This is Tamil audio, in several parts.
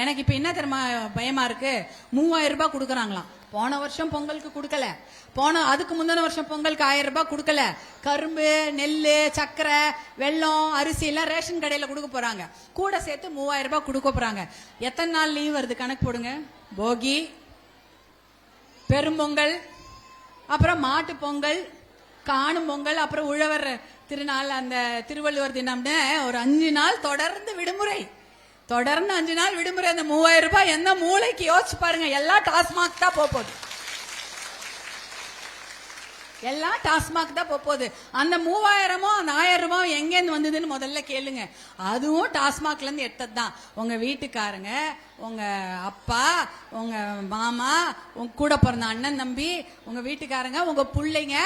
எனக்கு இப்ப என்ன தெரியுமா பயமா இருக்கு? மூவாயிரம் ரூபாய் கொடுக்கறாங்களாம். போன வருஷம் பொங்கலுக்கு கொடுக்கல. போன அதுக்கு முந்தின வருஷம் பொங்கலுக்கு ஆயிரம் ரூபாய் கொடுக்கல. கரும்பு நெல் சக்கரை வெல்லம் அரிசி எல்லாம் ரேஷன் கடையில கொடுக்க போறாங்க. கூட சேர்த்து மூவாயிரம் ரூபாய் கொடுக்க போறாங்க. எத்தனை நாள் லீவ் வருது? கணக்கு போடுங்க. போகி பெரும்பொங்கல் அப்புறம் மாட்டு பொங்கல் காணும் பொங்கல் அப்புறம் உழவர் திருநாள் அந்த திருவள்ளுவர் தினம்னு ஒரு அஞ்சு நாள் தொடர்ந்து விடுமுறை. தொடர்ந்து அஞ்சு நாள் விடுமுறை அந்த மூவாயிரம் ரூபாய் எந்த மூளைக்கு யோசிச்சு பாருங்க. எல்லாம் டாஸ்மாக் தான் போக போகுது. எல்லாம் டாஸ்மாக் தான் போக போகுது. அந்த மூவாயிரமோ அந்த ஆயிரம் ரூபாய் எங்கேருந்து வந்ததுன்னு முதல்ல கேளுங்க. அதுவும் டாஸ்மாக்ல இருந்து எடுத்தது தான் உங்க வீட்டுக்காரங்க உங்க அப்பா உங்க மாமா உங்க கூட பிறந்த அண்ணன் தம்பி உங்க வீட்டுக்காரங்க உங்க பிள்ளைங்க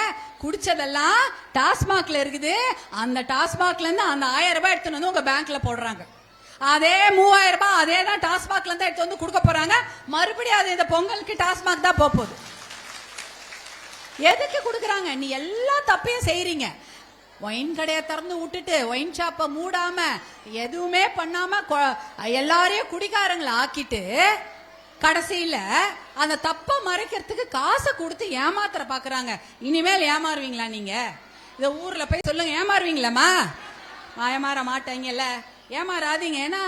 குடிச்சதெல்லாம் டாஸ்மாக்ல இருக்குது. அந்த டாஸ்மாக்ல இருந்து அந்த ஆயிரம் ரூபாய் எடுத்துன்னு வந்து உங்க பேங்க்ல போடுறாங்க. அதே மூவாயிரம் ரூபாய் அதே தான் டாஸ்மாக்ல இருந்து எடுத்து வந்து கொடுக்க போறாங்க. மறுபடியும் அது இந்த பொங்கலுக்கு டாஸ்மாக் தான் போகுது. எதுக்கு கொடுக்குறாங்க? நீ எல்லா தப்பையும் செய்றீங்க. ஒயின் கடையை திறந்து விட்டுட்டு ஒயின் ஷாப்பை மூடாம எதுவுமே பண்ணாம கொ- எல்லாரையும் குடிக்காரங்களை ஆக்கிட்டு கடைசியில அந்த தப்பை மறைக்கிறதுக்கு காசை கொடுத்து ஏமாத்துற பாக்குறாங்க. இனிமேல் ஏமாறுவீங்களா நீங்க? இந்த ஊர்ல போய் சொல்லுங்க. ஏமாறுவீங்களாம்மா? ஏமாற மாட்டீங்கல்ல. ஏமாறாதீங்க. ஏன்னா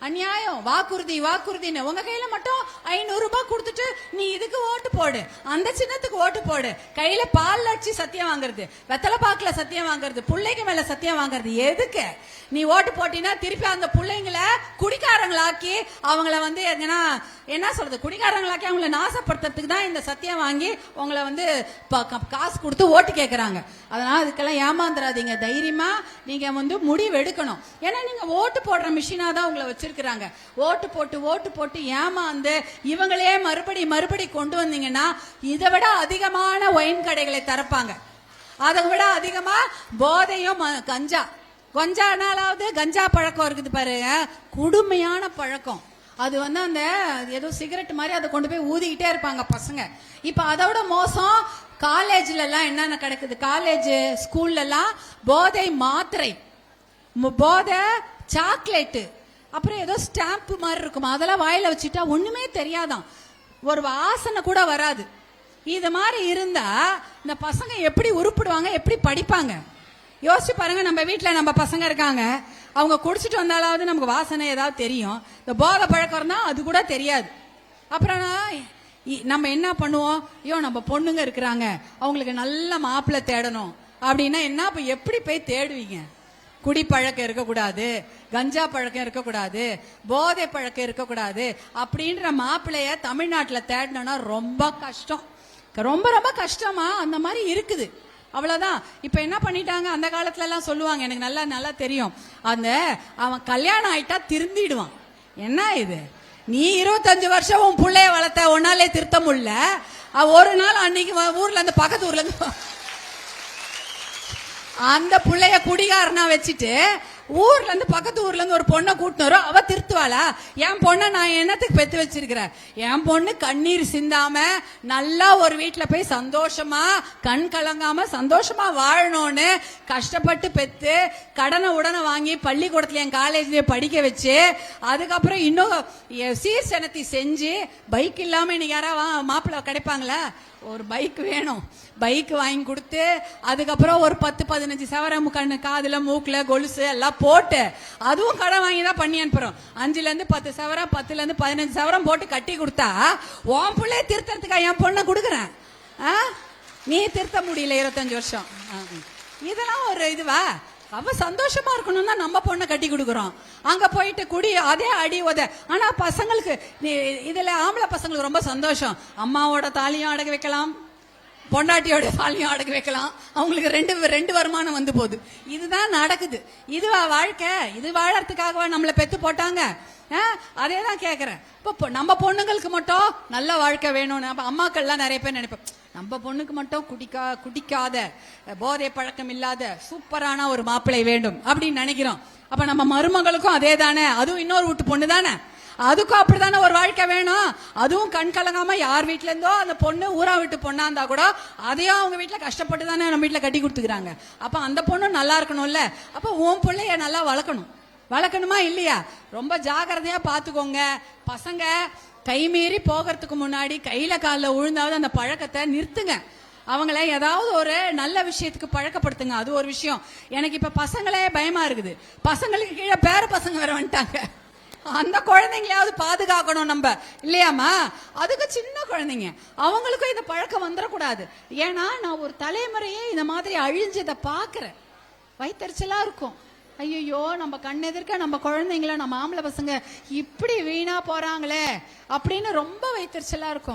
அநியாயம். வாக்குறுதி வாக்குறுதின்னு. உங்க கையில மட்டும் ஐநூறு ரூபாய் கொடுத்துட்டு நீ இதுக்கு ஓட்டு போடு. அந்த சின்னத்துக்கு ஓட்டு போடு. கையில பால் அடிச்சு சத்தியம் வாங்குறது. வெத்தலை பாக்குல சத்தியம் வாங்குறது. பிள்ளைங்க மேல சத்தியம் வாங்குறது. எதுக்கு? நீ ஓட்டு போட்டினா திருப்பி அந்த பிள்ளைங்கள குடிகாரங்களாக்கி அவங்கள வந்து எங்கன்னா என்ன சொல்றது குடிகாரங்களாக்கி அவங்கள நாசப்படுத்துறதுக்கு தான் இந்த சத்தியம் வாங்கி உங்களை வந்து க- காசு கொடுத்து ஓட்டு கேட்கறாங்க அதனால அதுக்கெல்லாம் ஏமாந்துடாதீங்க தைரியமா நீங்க வந்து முடிவு எடுக்கணும் ஏன்னா நீங்க ஓட்டு போடுற மிஷினா தான் உங்களை வச்சிருக்கிறாங்க. ஓட்டு போட்டு ஓட்டு போட்டு ஏமாந்து இவங்களே மறுபடி மறுபடி கொண்டு வந்தீங்கன்னா இதை விட அதிகமான ஒயின் கடைகளை திறப்பாங்க. அதை விட அதிகமா போதையும் கஞ்சா. கொஞ்ச நாளாவது கஞ்சா பழக்கம் இருக்குது பாருங்க கொடுமையான பழக்கம். அது வந்து அந்த ஏதோ சிகரெட் மாதிரி அதை கொண்டு போய் ஊதிக்கிட்டே இருப்பாங்க பசங்க. இப்ப அதோட மோசம் காலேஜ்ல எல்லாம் என்னென்ன கிடைக்குது? காலேஜ் ஸ்கூல்ல எல்லாம் போதை மாத்திரை போதை சாக்லேட்டு அப்புறம் ஏதோ ஸ்டாம்ப் மாதிரி இருக்குமா. அதெல்லாம் வாயில வச்சுட்டா ஒண்ணுமே தெரியாதாம் ஒரு வாசனை கூட வராது. இது மாதிரி இருந்தா இந்த பசங்க எப்படி உருப்பிடுவாங்க? எப்படி படிப்பாங்க? யோசிச்சு பாருங்க நம்ம வீட்டில் நம்ம பசங்க இருக்காங்க. அவங்க குடிச்சிட்டு வந்தாலாவது நமக்கு வாசனை ஏதாவது தெரியும். இந்த போதை பழக்கம் இருந்தால் அது கூட தெரியாது. அப்புறம் இ- நம்ம என்ன பண்ணுவோம்? ஐயோ நம்ம பொண்ணுங்க இருக்கிறாங்க. அவங்களுக்கு நல்ல மாப்பிள்ளை தேடணும். அப்படின்னா என்ன? அப்போ எப்படி போய் தேடுவீங்க? குடி பழக்கம் இருக்கக்கூடாது. கஞ்சா பழக்கம் இருக்கக்கூடாது. போதை பழக்கம் இருக்கக்கூடாது. அப்படின்ற மாப்பிள்ளைய தமிழ்நாட்டில் தேடணும்னா ரொம்ப கஷ்டம். ரொம்ப ரொம்ப கஷ்டமா அந்த மாதிரி இருக்குது. அவ்வளவுதான். இப்ப என்ன பண்ணிட்டாங்க? அந்த காலத்துல எல்லாம் சொல்லுவாங்க எனக்கு நல்லா நல்லா தெரியும். அந்த அவன் கல்யாணம் ஆயிட்டா திருந்திடுவான். என்ன இது? நீ இருபத்தஞ்சு வருஷம் உன் பிள்ளைய வளர்த்த ஒன்னாலே திருத்த முடியல. ஒரு நாள் அன்னைக்கு வ- ஊர்ல இருந்து பக்கத்து ஊர்ல இருந்து அந்த பிள்ளைய குடிகாரனா வச்சுட்டு ஊர்ல இருந்து பக்கத்து ஊர்ல இருந்து ஒரு பொண்ணை கூட்டினு வரும். அவ திருத்துவாளா? என் பொண்ணை நான் என்னத்துக்கு பெத்து வச்சிருக்கிறேன் என் பொண்ணு கண்ணீர் சிந்தாம நல்லா ஒரு வீட்டுல போய் சந்தோஷமா கண் கலங்காம சந்தோஷமா வாழணும்னு கஷ்டப்பட்டு பெத்து கடனை உடனே வாங்கி பள்ளிக்கூடத்துல என் காலேஜ்லயே படிக்க வச்சு அதுக்கப்புறம் இன்னும் எ- செஞ்சு பைக் இல்லாம இன்னைக்கு யாராவது மாப்பிள்ளை கிடைப்பாங்களா? ஒரு பைக் வேணும். பைக் வாங்கி கொடுத்து அதுக்கப்புறம் ஒரு பத்து பதினஞ்சு சவரம் கண்ணு காதுல மூக்கில் கொலுசு எல்லாம் போட்டு அதுவும் கடன் வாங்கி தான் பண்ணி அனுப்புறோம். அஞ்சுல இருந்து பத்து சவரம் பத்துல இருந்து பதினஞ்சு சவரம் போட்டு கட்டி கொடுத்தா உன் பிள்ளைய திருத்தறதுக்கா என் பொண்ணை கொடுக்குறேன். ஆ? நீ திருத்த முடியல இருபத்தஞ்சு வருஷம். ஆ. இதெல்லாம் ஒரு இதுவா? அவ சந்தோஷமா இருக்கணும்னா நம்ம பொண்ணை கட்டி கொடுக்குறோம். அங்க போயிட்டு குடி அதே அடி உத. ஆனா பசங்களுக்கு நீ இதுல ஆம்பளை பசங்களுக்கு ரொம்ப சந்தோஷம். அம்மாவோட தாலியும் அடகு வைக்கலாம். பொண்டாட்டியோட தாலியும் அடகு வைக்கலாம். அவங்களுக்கு ரெண்டு ரெண்டு வருமானம் வந்து போகுது. இதுதான் நடக்குது. இதுவா வாழ்க்கை? இது வாழறதுக்காகவா நம்மளை பெத்து போட்டாங்க? அதே தான் கேட்குறேன் இப்போ நம்ம பொண்ணுங்களுக்கு மட்டும் நல்ல வாழ்க்கை வேணும்னு அப்போ அம்மாக்கள்லாம் நிறைய பேர் நினைப்போம் நம்ம பொண்ணுக்கு மட்டும் குடிக்கா குடிக்காத போதை பழக்கம் இல்லாத சூப்பரான ஒரு மாப்பிள்ளை வேண்டும் அப்படின்னு நினைக்கிறோம். அப்ப நம்ம மருமகளுக்கும் அதே தானே அதுவும் இன்னொரு வீட்டு பொண்ணு தானே அதுக்கும் அப்படிதானே ஒரு வாழ்க்கை வேணும்? அதுவும் கண் கலங்காம யார் வீட்டுல இருந்தோ அந்த பொண்ணு ஊரா வீட்டு பொண்ணா இருந்தா கூட அதையும் அவங்க வீட்டுல கஷ்டப்பட்டு தானே நம்ம வீட்டுல கட்டி கொடுத்துக்கிறாங்க. அப்ப அந்த பொண்ணு நல்லா இருக்கணும்ல? அப்ப உன் பிள்ளைய நல்லா வளர்க்கணும். வளர்க்கணுமா இல்லையா? ரொம்ப ஜாக்கிரதையா பாத்துக்கோங்க. பசங்க கை மீறி போகிறதுக்கு முன்னாடி கையில காலில் விழுந்தாவது அந்த பழக்கத்தை நிறுத்துங்க. அவங்கள ஏதாவது ஒரு நல்ல விஷயத்துக்கு பழக்கப்படுத்துங்க. அது ஒரு விஷயம். எனக்கு இப்ப பசங்களே பயமா இருக்குது. பசங்களுக்கு கீழே பேர பசங்க வேற வந்துட்டாங்க. அந்த குழந்தைங்களையாவது பாதுகாக்கணும் நம்ம. இல்லையாம்மா? அதுக்கு சின்ன குழந்தைங்க. அவங்களுக்கும் இந்த பழக்கம் வந்துடக்கூடாது ஏன்னா நான் ஒரு தலைமுறையே இந்த மாதிரி அழிஞ்சதை பார்க்குறேன். வயிற்றுச்சலா இருக்கும். ஐயோ நம்ம கண்ணெதிர்க்க நம்ம குழந்தைங்கள நம்ம ஆம்பளை பசங்க இப்படி வீணா போறாங்களே அப்படின்னு ரொம்ப வயிற்றுச்சலா இருக்கும்.